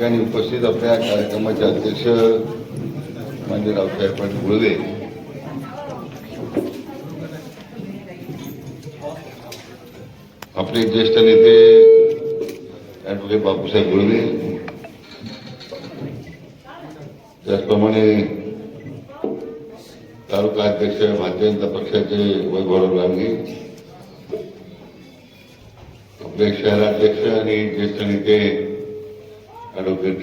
ठिकाणी उपस्थित आपल्या कार्यक्रमाचे अध्यक्ष मान्य रावसाहेब पाटील गुळवे आपले ज्येष्ठ नेते ॲडव्होकेट बापूसाहेब गुळवे त्याचप्रमाणे तालुका अध्यक्ष भारतीय जनता पक्षाचे वैभवराव लांडगे आपले शहराध्यक्ष आणि ज्येष्ठ नेते ॲडव्होकेट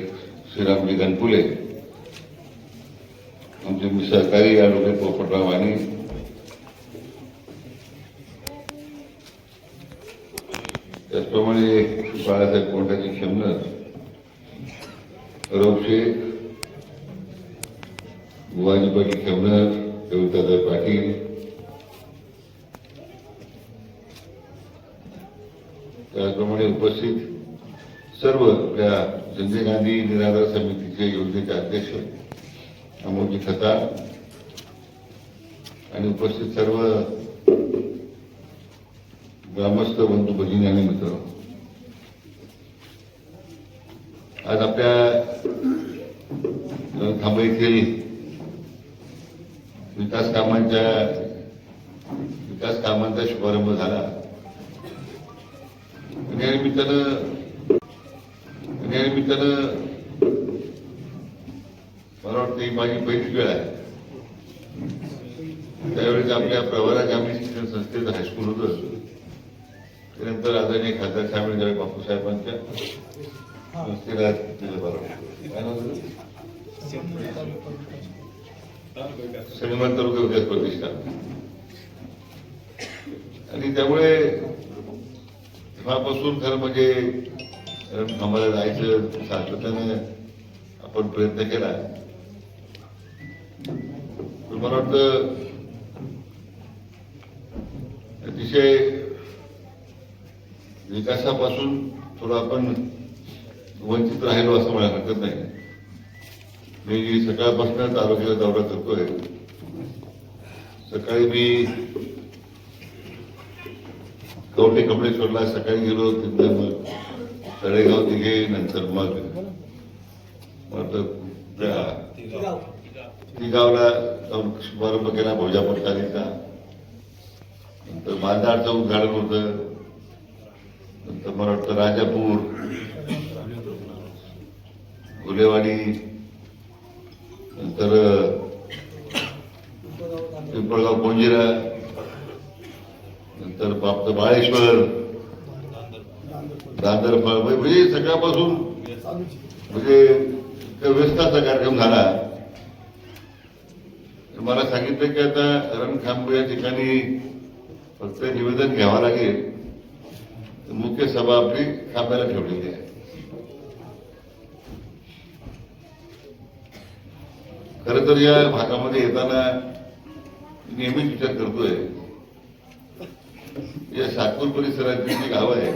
श्रीरामजी गणपुले आमचे मी सहकारी ॲडव्होकेट पोपटराव वाणी. त्याचप्रमाणे बाळासाहेब कोंडाची खेमनर रवशे बुवाजी पाटील खेमनर पाटील त्याचप्रमाणे उपस्थित सर्व त्या संजय गांधी निराधार समितीचे योजनेचे अध्यक्ष अमोलजी खताळ आणि उपस्थित सर्व ग्रामस्थ बंधू भगिनी आणि मित्र. आज आपल्या खांबा येथील विकास कामांच्या विकास कामांचा शुभारंभ झाला. आणि या निमित्तानं आणि या निमित्तानं मला वाटतं ही माझी पहिलीच वेळ आहे. त्यावेळेस आपल्या प्रवरा ग्रामीण शिक्षण संस्थेचं हायस्कूल होतं. त्यानंतर आदरणीय खासदार साहेब ज्यावेळी बापूसाहेबांच्या संस्थेला दिलं बरं काय नाव तालुका विकास प्रतिष्ठान. आणि त्यामुळे तेव्हापासून खरं म्हणजे आम्हाला जायचं सातत्याने आपण प्रयत्न केला. मला वाटतं अतिशय विकासापासून थोडं आपण वंचित राहिलो असं मला हरकत नाही. मी सकाळपासूनच आरोग्याचा दौरा करतोय. सकाळी मी कवठे सोडला सकाळी गेलो तिथं तळेगाव तिघे नंतर मग मग त्या जाऊन शुभारंभ केला भोजा पडतालीचा नंतर मांदाडचं उद्घाटन होतं. नंतर मला वाटतं राजापूर गुलेवाडी नंतर पिंपळगाव कोंजिरा नंतर बाप्त बाळेश्वर दादर म्हणजे सकाळपासून म्हणजे व्यस्ताचा कार्यक्रम झाला. मला सांगितलं की आता रणखांब या ठिकाणी फक्त निवेदन घ्यावं लागेल. तर मुख्य सभा आपली खांब्याला ठेवलेली आहे. खर तर या भागामध्ये येताना नेहमीच विचार करतोय. या सातपूर परिसरातील जी गावं आहे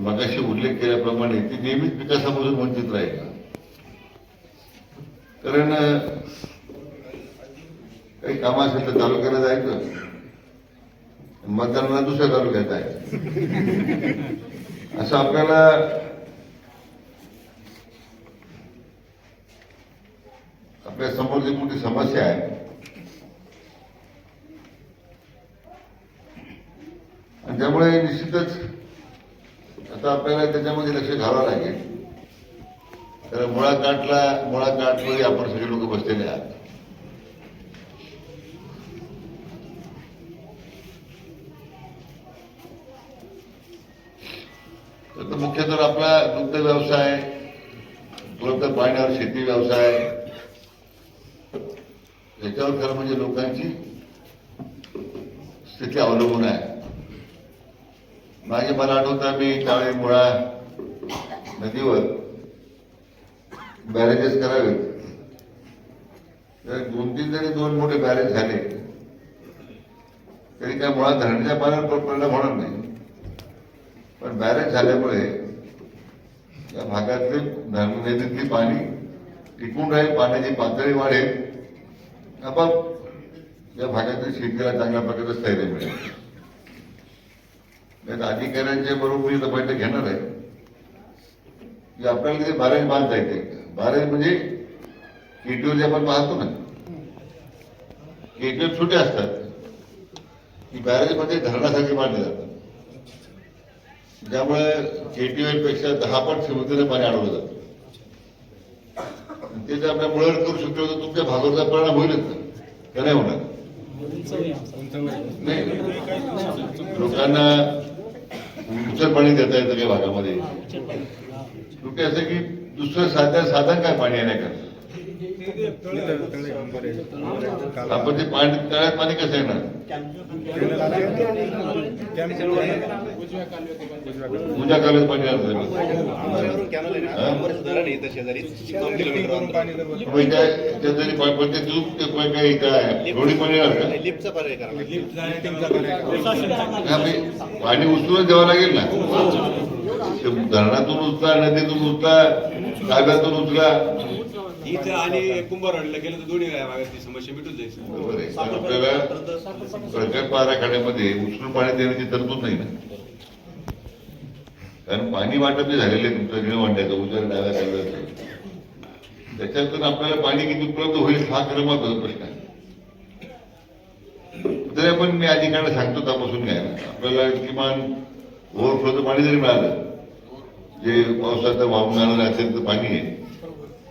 मगाशी उल्लेख केल्याप्रमाणे ती नेहमीच विकासामधून वंचित राहील. कारण काही काम असेल तर तालुक्याला जायचं. मतदारांना दुसऱ्या तालुक्यात आहे असं आपल्याला आपल्यासमोर जी मोठी समस्या आहे आणि त्यामुळे निश्चितच आता आपल्याला त्याच्यामध्ये लक्ष घालावं लागेल. तर मुळाकाठला मुळाकाठमध्ये आपण सगळे लोक बसलेले आहात. तर मुख्य तर आपला दुग्ध व्यवसाय उपलब्ध पाण्यावर शेती व्यवसाय. याच्यावर खरं म्हणजे लोकांची स्थिती अवलंबून आहे. मागे मला आठवतं मी त्यावेळी मुळा नदीवर बॅरेजेस करावेत. तर दोन तीन जरी दोन मोठे बॅरेज झाले तरी त्या मुळा धरणाच्या पाण्यावर परिणाम होणार नाही. पण बॅरेज झाल्यामुळे या भागातले धरण नदीतली पाणी टिकून राहील पाण्याची पातळी वाढेल. आपाप या भागातील शेतीला चांगल्या प्रकारचं स्थैर्य मिळेल. नाही अधिकाऱ्यांच्या बरोबर मी बैठक घेणार आहे. की आपल्याला तिथे बॅरेज बांधता येते बॅरेज म्हणजे केटीवर जे आपण पाहतो ना. केटीवर छोटे असतात. की बॅरेजमध्ये धरणासाठी बांधले जातात. ज्यामुळे केटीवेल पेक्षा दहा पट समुद्राने पाणी अडवलं जातं. ते जर आपल्या मुळावर करू शकतो तर तुमच्या भागाचा परिणाम होईलच ना. का नाही होणार? नाही. लोकांना उचल पाणी देता येतं काही भागामध्ये? शेवटी असं की दुसरं साधन साधन काय पाणी येण्याकरता? आपण ते पाणी तळ्यात पाणी कसं येणार? पूजा कालच पाणी येणार म्हणजे काय त्या तरी पा- पण ते दूध ते पण काही काय एवढी पाणी पाणी उचलून द्यावं लागेल ना. ते धरणातून उचला नदीतून उचला काव्यातून उचला. इथं आणि कुंभारवाडीला गेलं तर दोन्ही वेळा समस्या मिटून जाईल आपल्याला प्रकल्प आराखड्यामध्ये उचलून पाणी देण्याची तरतूद नाही ना. कारण पाणी वाटप जे झालेलं आहे तुमचं निळवंड्याचं उजव्या डाव्या सगळं त्याच्यातून आपल्याला पाणी किती उपलब्ध होईल हा खरं महत्त्वाचा प्रश्न आहे. तरी आपण मी अधिकाऱ्यांना सांगतो तपासून घ्या आपल्याला किमान ओव्हरफ्लोचं पाणी जरी मिळालं जे पावसाचं वाहून जाणारं तर पाणी आहे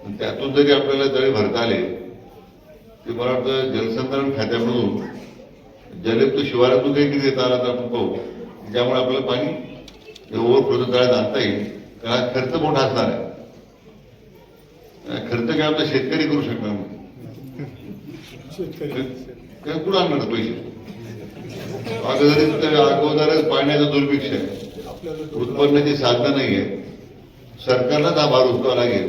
पण त्यातून जरी आपल्याला तळे भरता आले ते मला वाटतं जलसंधारण खात्यामधून जलयुक्त शिवारातून काही किती देता आला तर आपण पाहू. ज्यामुळे आपल्याला पाणी ओव्हरफ्लोचं तळ्यात आणता येईल हा खर्च मोठा असणार आहे? खर्च काय आपला शेतकरी करू शकणार नाही. काय कुठं आणणार पैसे? अगोदर अगोदरच पाण्याचं दुर्भिक्ष आहे. उत्पन्नाची साधनं नाही आहे सरकारलाच हा भार उचलावा लागेल.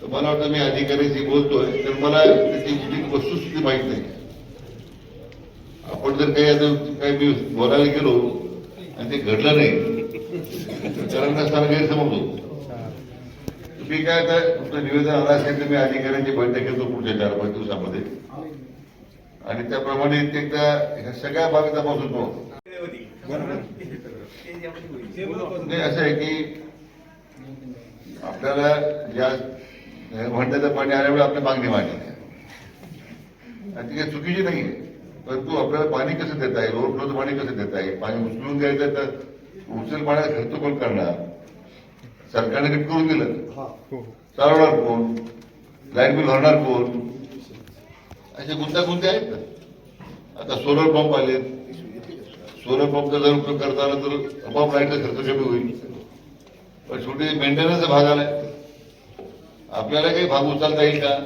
तर मला वाटतं मी अधिकाऱ्याशी बोलतोय तर मला त्याची वस्तुस्थिती माहीत नाही. आपण जर काही आता काही मी बोलायला गेलो आणि ते घडलं नाही तर गैरसमज होतो तुम्ही काय आता तुमचं निवेदन आलं असेल तर मी अधिकाऱ्यांची बैठक घेतो पुढच्या चार पाच दिवसामध्ये. आणि त्याप्रमाणे ते एकदा ह्या सगळ्या बाबी तपासून नाही असं आहे की आपल्याला ज्या म्हणण्याचं पाणी आल्यामुळे आपली मागणी वाढली आणि ती काही चुकीची नाही आहे परंतु आपल्याला पाणी कसं देता येईल? ओव्हरफ्लोचं पाणी कसं देता येईल? पाणी उचलून घ्यायचं तर उचल पाण्याचा खर्च कोण करणार? सरकारने करून दिलं. चालवणार कोण? लाइट बिल भरणार कोण? असे गुंतागुंती आहेत ना. आता सोलर पंप आले सोलर पंपचा जर उपयोग करता आला तर आपोआप लाईटचा खर्च कमी होईल. पण शेवटी मेंटेनन्सचा भाग आलाय आपल्याला काही भाग उचलता येईल का?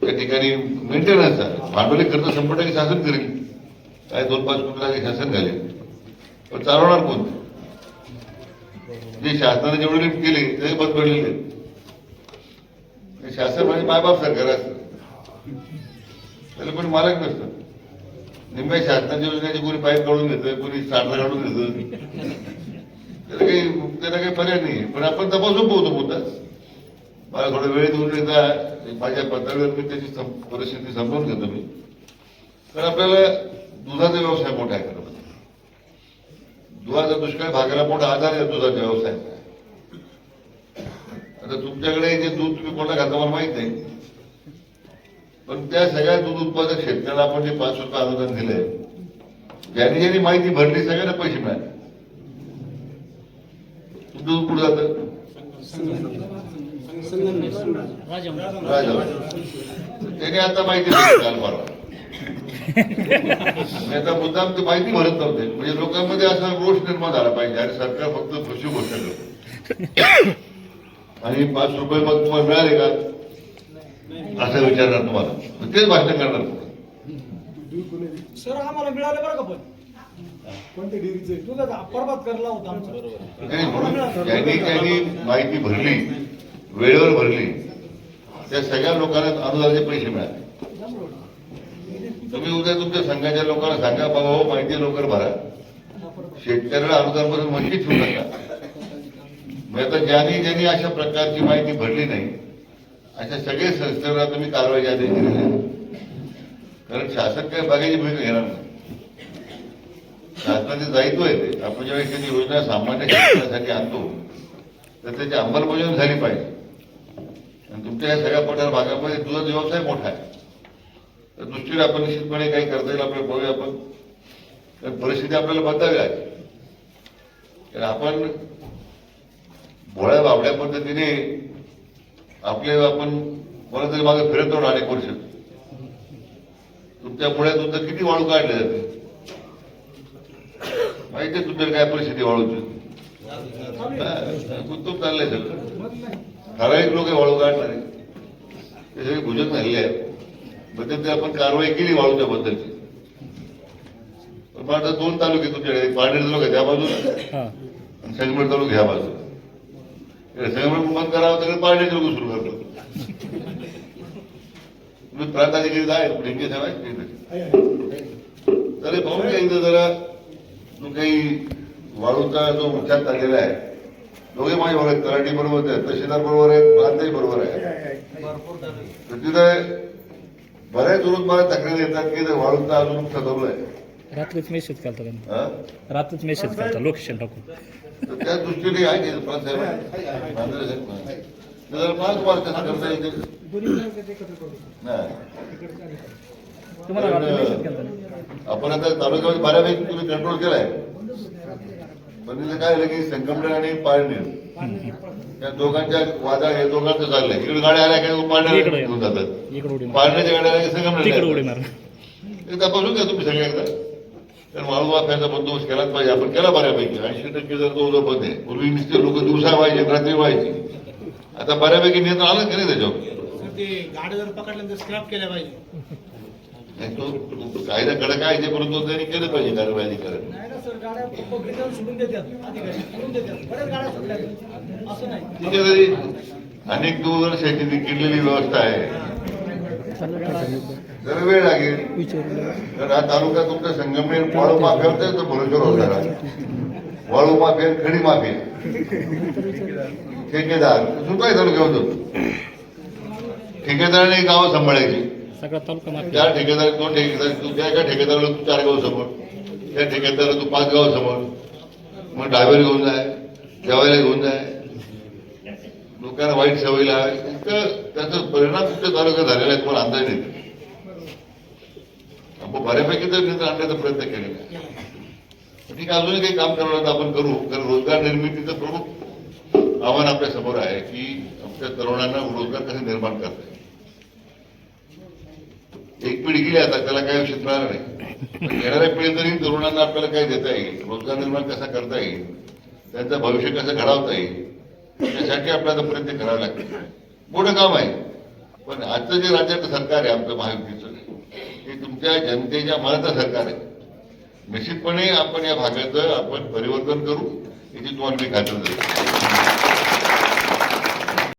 त्या ठिकाणी मेंटेनन्स आहे भांडवली खर्च टक्के शासन करेल. काय दोन पाच कोटी शासन घालेल. पण चालवणार कोण? जे शासनाने जेवढे लिफ्ट केले ते बंद पडलेले शासन म्हणजे मायबाप सरकार असतं. त्याला पण मालक नसतं. निम्म्या शासनाच्या योजनेची कोणी पाईप काढून घेतं कोणी स्टार्टर काढून घेतं त्याला काही त्याला काही पर्याय नाही. पण आपण तपासून पोहतो मुद्दा. मला थोडा वेळ देऊन येता माझ्या पत्रावर मी त्याची परिस्थिती समजून घेतो मी. तर आपल्याला दुधाचा व्यवसाय मोठा आहे. दुधाचा दुष्काळ भागाला मोठा आधार आहे दुधाच्या व्यवसायाचा आता तुमच्याकडे जे दूध तुम्ही कोणा खाता मला माहीत नाही. पण त्या सगळ्या दूध उत्पादक शेतकऱ्याला आपण जे पाच रुपये अनुदान दिलंय ज्यांनी ज्यांनी माहिती भरली सगळ्यांना पैसे मिळाले. दूध कुठं जातं? राजा त्याने आता माहिती दिली काल परवा. आता मुद्दाम ते माहिती भरत नव्हते म्हणजे लोकांमध्ये असा रोष निर्माण झाला पाहिजे. आणि सरकार फक्त कृषी घोषणा करतं. आणि पाच रुपये मग तुम्हाला मिळाले का? असं विचारणार तुम्हाला. तेच भाषण करणार सर आम्हाला मिळालं बरं का पण? माहिती भरली. वेळेवर भरली. त्या सगळ्या लोकांना अनुदानाचे पैसे मिळाले. तुम्ही उद्या तुमच्या संघाच्या लोकांना सांगा बाबा हो माहिती लवकर भरा. शेतकऱ्याला अनुदानपासून वंचित ठेवू नका. मग आता ज्यांनी ज्यांनी अशा प्रकारची माहिती भरली नाही अशा सगळे संस्थेला तुम्ही कारवाई आदेश दिलेले कारण शासन काय बघायची भूमिका घेणार नाही. शासनाचे दायित्व आहे ते. आपण ज्यावेळी एखादी योजना सामान्य शेतकऱ्यासाठी आणतो तर त्याची अंमलबजावणी झाली पाहिजे. आणि तुमच्या या सगळ्या मोठ्या भागामध्ये तुझा व्यवसाय मोठा आहे. त्या दृष्टीने आपण निश्चितपणे काही करता येईल आपल्याला बघूया आपण कारण परिस्थिती आपल्याला बदलावी लागेल. कारण आपण भोळ्या बाबड्या पद्धतीने आपले आपण कोणातरी मागे फिरत राहून अनेक वर्ष. तुमच्यापुढे तुमचं किती वाळू काढले जाते? माहिती आहे तुमच्या काय परिस्थिती वाळूची गुंतून चाललंय सगळं. ठराविक लोक वाळू काढणारे. ते सगळे भुजत झालेले आहेत. ते आपण कारवाई केली वाळूच्या बद्दलची पण मग आता दोन तालुके तुमच्याकडे पारनेर तालुका त्या बाजूला आणि संगमेर तालुका ह्या बाजूला संगमेर बंद करावं तर पारनेर तालुका सुरू करतो प्रांताधिकारी साहेब? आहे, आहे. तरी पाहून घ्या इथं जरा जो काही वाळूचा जो मुख्यात आलेला आहे दोघे माझे बरोबर आहेत तलाठी बरोबर आहेत तहसीलदार बरोबर आहेत प्रांतही बरोबर आहे आहे, आहे, आहे. तिथं बऱ्याच रोज मला तक्रारी येतात की इथं वाळूचा अजून आहे? रात्रीच मेसेज केलता त्यांनी. हा? रात्रीच मेसेज केलता लोकेशन टाकून. त्या दृष्टीने आहे की प्रांत साहेब कसं करता येईल ते? तुम्हाला आपण आता तालुक्यामध्ये बऱ्यापैकी तुम्ही कंट्रोल केलाय. पण तिथं काय झालं की संगमनेर आणि पारनेर या दोघांच्या वादा हे दोघांचं चाललंय. इकडे गाड्या आल्या काय इकडे घेऊन जातात. इकडे उडी मार पारनेरच्या गाड्या आल्या की संगमनेर एकदा बघून घ्या तुम्ही सगळे एकदा. तर वाळू वाफ्याचा बंदोबस्त केलाच पाहिजे. आपण केला बऱ्यापैकी. ऐंशी टक्के जर तो जो बंद आहे पूर्वी नुसते लोक दिवसा व्हायचे रात्री व्हायचे. आता बऱ्यापैकी नियंत्रण आलं की नाही त्याच्यावर? ते गाड्या जर पकडल्यानंतर स्क्रॅप केल्या पाहिजे. नाही, तो तो कायदा कडक आहे ते परंतु त्यांनी केलं पाहिजे कारवाई अधिकाऱ्यांनी नाही ना सर गाड्या पब्लिकला सोडून देतात अधिकारी सोडून देतात. बऱ्याच गाड्या सोडल्या असं नाही. तिथे तरी अनेक वर्षाची ती केलेली व्यवस्था आहे. जरा वेळ लागेल कारण हा तालुका तुमचा संगमनेर वाळू माफियावर तर भरोश्यावर होणार आहे. वाळू माफिया खडी माफिया ठेकेदार सुद्धा तालुक्या होतो ठेकेदाराने गावं सांभाळायची. सगळा तालुका त्या ठेकेदार दोन ठेकेदार तू त्या एका ठेकेदाराला तू चार गाव समोर त्या ठेकेदाराला तू पाच गाव समोर. मग ड्रायव्हर घेऊन जाय जेवायला घेऊन जाय. लोकांना वाईट सवय लावाय इतकं त्याचा परिणाम तुमच्या तालुक्यात झालेला आहे तुम्हाला अंदाज नाही. आपण बऱ्यापैकी तर नियंत्रण आणण्याचा प्रयत्न केलेला आहे. ठीक आहे अजूनही काही काम करणार तर आपण करू. कारण रोजगार निर्मितीचं प्रमुख आव्हान आपल्यासमोर आहे की आमच्या तरुणांना रोजगार कसे निर्माण करता एक पिढी गेली आता त्याला काही विषय राहणार नाही. येणाऱ्या पिढी तरी तरुणांना आपल्याला काय देता येईल. रोजगार निर्माण कसा करता येईल? त्यांचं भविष्य कसं घडवता येईल? त्यासाठी आपल्याला प्रयत्न करावे लागतील मोठं काम आहे. पण आजचं जे राज्याचं सरकार आहे आमचं महायुतीचं हे तुमच्या जनतेच्या मनाचं सरकार आहे. निश्चितपणे आपण या भागाचं आपण परिवर्तन करू याची तुम्हाला मी खात्री देतो.